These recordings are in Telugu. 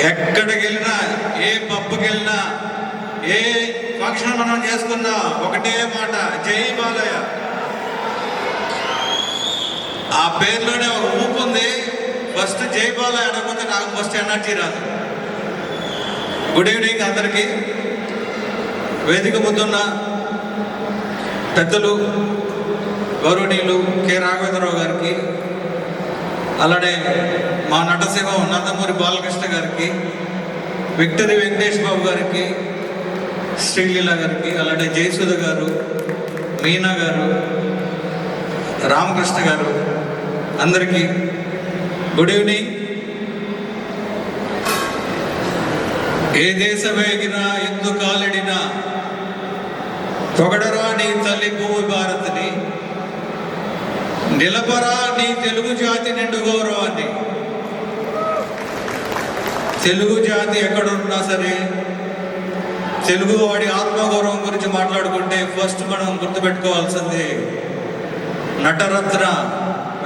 ఎక్కడికి వెళ్ళినా ఏ పబ్కి వెళ్ళినా ఏ ఫంక్షన్ మనం చేసుకున్నా ఒకటే మాట జై బాలయ్య. ఆ పేరులోనే ఒక ఊపు ఉంది. ఫస్ట్ జై బాలయ్య అడగకపోతే నాకు ఫస్ట్ ఎనర్జీ రాదు. గుడ్ ఈవినింగ్ అందరికీ. వేదిక ముందున్న పెద్దలు గౌరవనీయులు కె రాఘవేంద్రరావు గారికి అలానే మా నటసేవ నందమూరి బాలకృష్ణ గారికి విక్టరీ వెంకటేష్ బాబు గారికి శ్రీలీల గారికి అలానే జయసుధ గారు మీనా గారు రామకృష్ణ గారు అందరికీ గుడ్ ఈవినింగ్. ఏ దేశమేగినా ఎందు కాలిడినా పొగడరా తల్లి భూమి భారత నిలబరా నీ తెలుగు జాతి నిండు గౌరవాన్ని. తెలుగు జాతి ఎక్కడున్నా సరే తెలుగు వాడి ఆత్మగౌరవం గురించి మాట్లాడుకుంటే ఫస్ట్ మనం గుర్తుపెట్టుకోవాల్సింది నటరత్న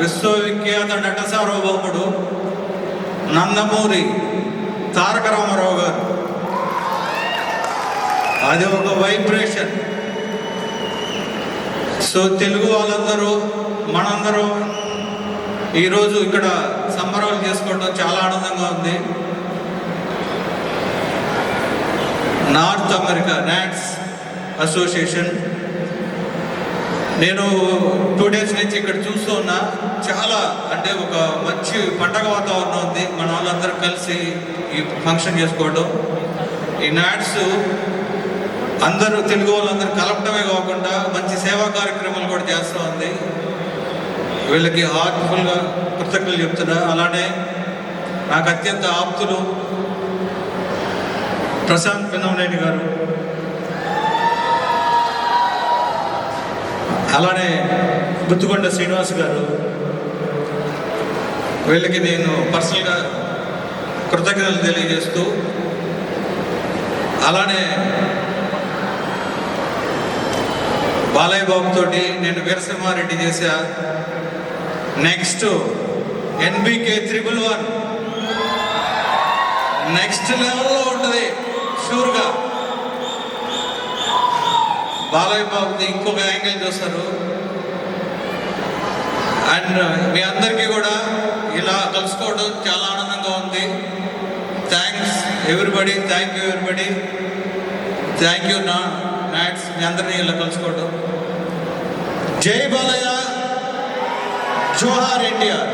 విశ్వవిఖ్యాత నట సార్వభౌముడు నందమూరి తారక రామారావు గారు. అది ఒక వైబ్రేషన్ సో తెలుగు వాళ్ళందరూ మనందరూ ఈరోజు ఇక్కడ సంబరాలు చేసుకోవడం చాలా ఆనందంగా ఉంది. North America NATS association. నేను టూ డేస్ నుంచి ఇక్కడ చూస్తూ ఉన్నా. చాలా అంటే ఒక మంచి పండగ వాతావరణం ఉంది. మన వాళ్ళందరూ కలిసి ఈ ఫంక్షన్ చేసుకోవడం ఈ నాట్స్ అందరూ తెలుగు వాళ్ళందరూ కలపడం కార్యక్రమాలు కూడా చేస్తూ ఉంది. వీళ్ళకి హార్ట్ఫుల్గా కృతజ్ఞతలు చెప్తున్నా. అలానే నాకు అత్యంత ఆప్తులు ప్రశాంత్ పిన్నమనేని గారు. అలానే గుత్తుకొండ శ్రీనివాస్ గారు. వీళ్ళకి నేను పర్సనల్గా కృతజ్ఞతలు తెలియజేస్తూ అలానే బాలయ్య బాబుతో నేను వీరసింహారెడ్డి చేశా. Next NBK triple one next లెవెల్లో ఉంటుంది షూర్గా బాలయ్య బాబుది ఇంకొక యాంగిల్ చూస్తారు. అండ్ మీ అందరికీ కూడా ఇలా కలుసుకోవడం చాలా ఆనందంగా ఉంది. Thanks everybody thank you everybody thank you నా నాట్స్ మీ అందరినీ ఇలా కలుసుకోవడం జై బాలయ్య జోహార్ ఎన్టీఆర్.